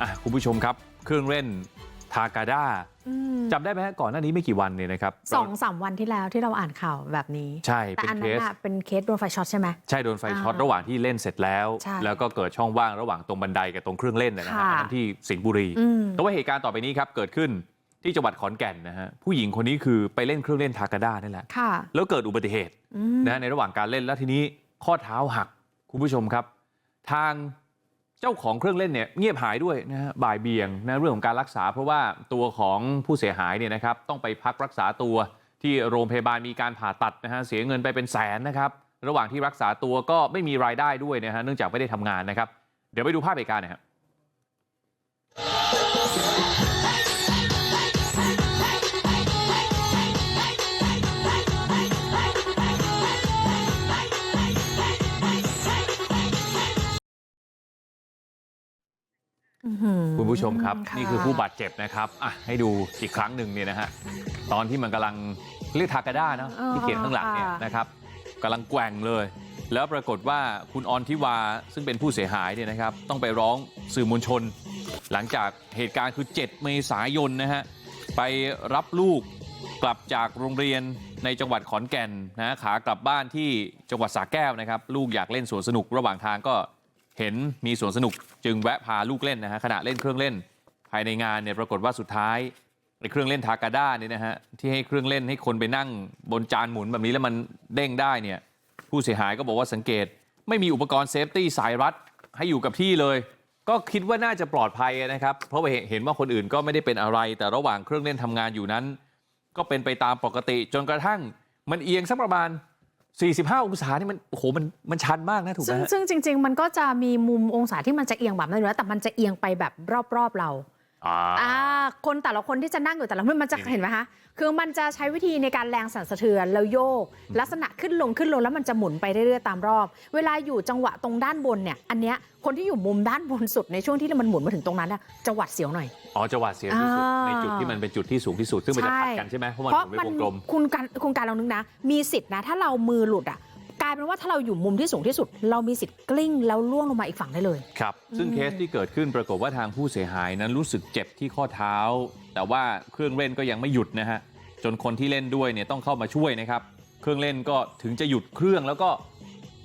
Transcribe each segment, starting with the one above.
อะคุณผู้ชมครับ เครื่องเล่นทากาด้าอืมจำได้ไหมฮะก่อนหน้านี้ไม่กี่วันเนี่ยนะครับสองสามวันที่แล้วที่เราอ่านข่าวแบบนี้ ใช่แต่เป็นอันเคนั้นสน่ะเป็นเคสโดนไฟช็อตใช่ไหมใช่โดนไฟช็อตอ่าระหว่างที่เล่นเสร็จแล้วใช่แล้วก็เกิดช่องว่างระหว่างตรงบันไดกับตรงเครื่องเล่นนะฮะค่ะอันนั้นที่สิงห์บุรีอืมแต่ว่าเหตุการณ์ต่อไปนี้ครับเกิดขึ้นที่จังหวัดขอนแก่นนะฮะผู้หญิงคนนี้คือไปเล่นเครื่องเล่นทากาด้านี่แหละค่ะแล้วเกิดอุบัติเหตุอืมนะฮะในระหว่างการเล่นแล้วทีนี้ข้อเท้าหักคุณผู้ชมครับ ทาง เจ้าของเครื่องเล่นเนี่ยเงียบหายด้วยนะฮะบ่ายเบี่ยงนะเรื่องของการรักษา เพราะว่าตัวของผู้เสียหายเนี่ยนะครับต้องไปพักรักษาตัวที่โรงพยาบาลมีการผ่าตัดนะฮะเสียเงินไปเป็นแสนนะครับ ระหว่างที่รักษาตัวก็ไม่มีรายได้ด้วยนะฮะเนื่องจากไม่ได้ทำงานนะครับ เดี๋ยวไปดูภาพเหตุการณ์นะครับ คุณผู้ชมครับะนี่คือผู้บาดเจ็บนะครับอะให้ดูอีกครั้งหนึ่งเนี่ยนะฮะตอนที่มันกำลังเรียกทากาด้าเนอะออที่เขียนข้างหลังเนี่ยค่ะนะครับกำลังแกว่งเลย แล้วปรากฏว่าคุณออนทิวาซึ่งเป็นผู้เสียหายเนี่ยนะครับ ต้องไปร้องสื่อมวลชน หลังจากเหตุการณ์คือ 7 เมษายนนะฮะไปรับลูกกลับจากโรงเรียนในจังหวัดขอนแก่นนะขากลับบ้านที่จังหวัดสระแก้วนะครับ ลูกอยากเล่นสวนสนุกระหว่างทางก็ เห็นมีสวนสนุกจึงแวะพาลูกเล่นนะฮะขณะเล่นเครื่องเล่น ภายในงานเนี่ยปรากฏว่าสุดท้ายไอ้เครื่องเล่นทากาด้าเนี่ยนะฮะที่ให้เครื่องเล่นให้คนไปนั่งบนจานหมุนแบบนี้แล้วมันเด้งได้เนี่ยผู้เสียหายก็บอกว่าสังเกต ไม่มีอุปกรณ์เซฟตี้สายรัดให้อยู่กับที่เลย ก็คิดว่าน่าจะปลอดภัยนะครับ เพราะเห็นว่าคนอื่นก็ไม่ได้เป็นอะไร แต่ระหว่างเครื่องเล่นทำงานอยู่นั้น ก็เป็นไปตามปกติจนกระทั่งมันเอียงสักประมาณ 45 องศานี่มันโอ้โหมันมันชันมากนะถูกไหมซึ่งฮะ ซึ่งจริง ๆ มันก็จะมีมุมองศาที่มันจะเอียงแบบนั้นอยู่แล้วแต่มันจะเอียงไปแบบรอบๆเราอ่าอ่าคนแต่ละคนที่จะนั่งอยู่แต่ละคนมันจะนี่เห็นไหมคะ คือมันจะใช้วิธีในการแรงสั่นสะเทือนแล้วโยก ลักษณะขึ้นลงขึ้นลงแล้วมันจะหมุนไปเรื่อยๆตามรอบ เวลาอยู่จังหวะตรงด้านบนเนี่ย อันเนี้ยคนที่อยู่มุมด้านบนสุดในช่วงที่มันหมุนมาถึงตรงนั้นน่ะจะหวัดเสียวหน่อย อ๋อจะหวาดเสียวที่สุดอ่าในจุดที่มันเป็นจุดที่สูงที่สุดซึ่งมันจะใช่ขัดกันใช่ไหมเพราะมันเพราะหมุนเป็นวงกลมคุณการคุณการลองนึกนะ มีสิทธิ์นะ ถ้าเรามือหลุดอะกลายเป็นว่าถ้าเราอยู่มุมที่สูงที่สุด เรามีสิทธิ์กลิ้งแล้วล่วงลงมาอีกฝั่งได้เลย ครับ ซึ่งอืมเคสที่เกิดขึ้นปรากฏว่าทางผู้เสียหายนั้นรู้สึกเจ็บที่ข้อเท้า แต่ว่าเครื่องเล่นก็ยังไม่หยุดนะฮะจนคนที่เล่นด้วยเนี่ยต้องเข้ามาช่วยนะครับ เครื่องเล่นก็ถึงจะหยุดเครื่องแล้วก็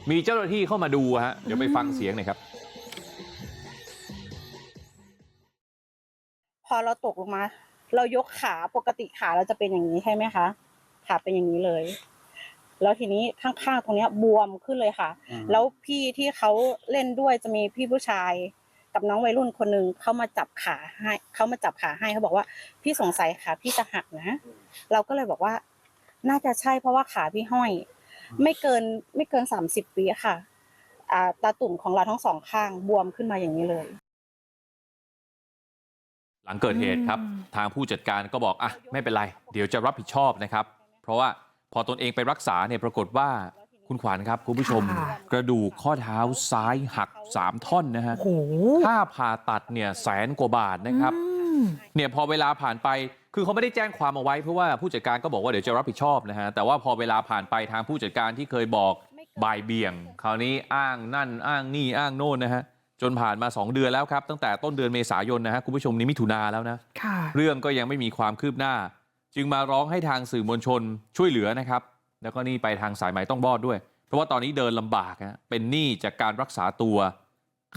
มีเจ้าหน้าที่เข้ามาดูฮะเดี๋ยวไปฟังเสียงหน่อยครับ พอเราตกลงมา เรายกขาปกติขาเราจะเป็นอย่างนี้ใช่ไหมคะขาเป็นอย่างนี้เลย แล้วทีนี้ข้างๆตรงเนี้ยบวมขึ้นเลยค่ะ แล้วพี่ที่เขาเล่นด้วยจะมีพี่ผู้ชาย กับน้องวัยรุ่นคนหนึ่งเขามาจับขาให้เขามาจับขาให้เขาบอกว่า พี่สงสัยขาพี่จะหักนะ เราก็เลยบอกว่า น่าจะใช่เพราะว่าขาพี่ห้อย ไม่เกินไม่เกินสามสิบวิอะค่ะอ่าตาตุ่มของเราทั้งสองข้างบวมขึ้นมาอย่างนี้เลย หลังเกิดเหตุครับอืมทางผู้จัดการก็บอกอะไม่เป็นไร เดี๋ยวจะรับผิดชอบนะครับ เพราะว่าพอตนเองไปรักษาเนี่ยปรากฏว่า คุณขวัญครับ คุณผู้ชมค่ะกระดูกข้อเท้าซ้ายหักสามท่อนนะฮะโอ้โหค่าผ่าตัดเนี่ยแสนกว่าบาทนะครับอืมเนี่ยพอเวลาผ่านไปคือเขาไม่ได้แจ้งความเอาไว้เพราะว่าผู้จัดการก็บอกว่าเดี๋ยวจะรับผิดชอบนะฮะแต่ว่าพอเวลาผ่านไปทางผู้จัดการที่เคยบอกบ่ายเบี่ยง คราวนี้อ้างนั่นอ้างนี่อ้างโน่นนะฮะจนผ่านมา 2 เดือนแล้วครับตั้งแต่ต้นเดือนเมษายนนะฮะคุณผู้ชมนี่มิถุนาแล้วนะค่ะเรื่องก็ยังไม่มีความคืบหน้า จึงมาร้องให้ทางสื่อมวลชนช่วยเหลือนะครับ แล้วก็นี่ไปทางสายไหมต้องบอดด้วย เพราะว่าตอนนี้เดินลำบากนะเป็นหนี้จากการรักษาตัว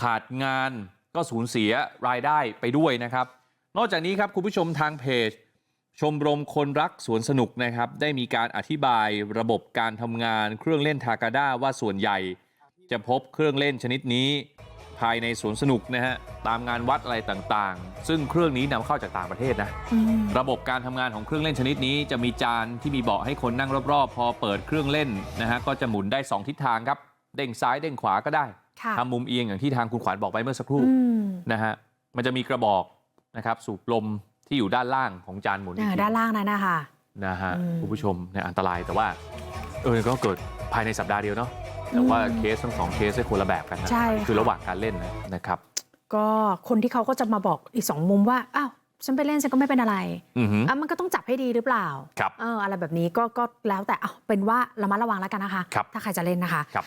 ขาดงานก็สูญเสียรายได้ไปด้วยนะครับ นอกจากนี้ครับคุณผู้ชมทางเพจ ชมรมคนรักสวนสนุกนะครับ ได้มีการอธิบายระบบการทำงานเครื่องเล่นทากาด้าว่าส่วนใหญ่ จะพบเครื่องเล่นชนิดนี้ ภายในสวนสนุกนะฮะตามงานวัดอะไรต่างๆ ซึ่งเครื่องนี้นำเข้าจากต่างประเทศนะอืมระบบการทำงานของเครื่องเล่นชนิดนี้จะมีจานที่มีเบาะให้คนนั่งรอบๆ พอเปิดเครื่องเล่นนะฮะก็จะหมุนได้ 2 ทิศทางครับ เด้งซ้ายเด้งขวาก็ได้ค่ะทำมุมเอียงอย่างที่ทางคุณขวัญบอกไปเมื่อสักครู่อืมนะฮะมันจะมีกระบอกนะครับสูบลมที่อยู่ด้านล่างของจานหมุนอีอ่ากทีด้านล่างนั้นนะคะนะฮะอืมคุณผู้ชมเนี่ยอันตรายแต่ว่าเออก็เกิดภายในสัปดาห์เดียวเนาะ แต่ว่าอืมเคสทั้งสองเคสเนี่ยคนละแบบกันนะใช่คือค่ะระหว่างการเล่นนะนะครับ ก็คนที่เขาก็จะมาบอกอีกสองมุมว่าอ้าวฉันไปเล่นฉันก็ไม่เป็นอะไรอือหืออะมันก็ต้องจับให้ดีหรือเปล่าครับเอออะไรแบบนี้ก็ก็แล้วแต่เอาเป็นว่าระมัดระวังแล้วกันนะคะ ครับถ้าใครจะเล่นนะคะ ครับ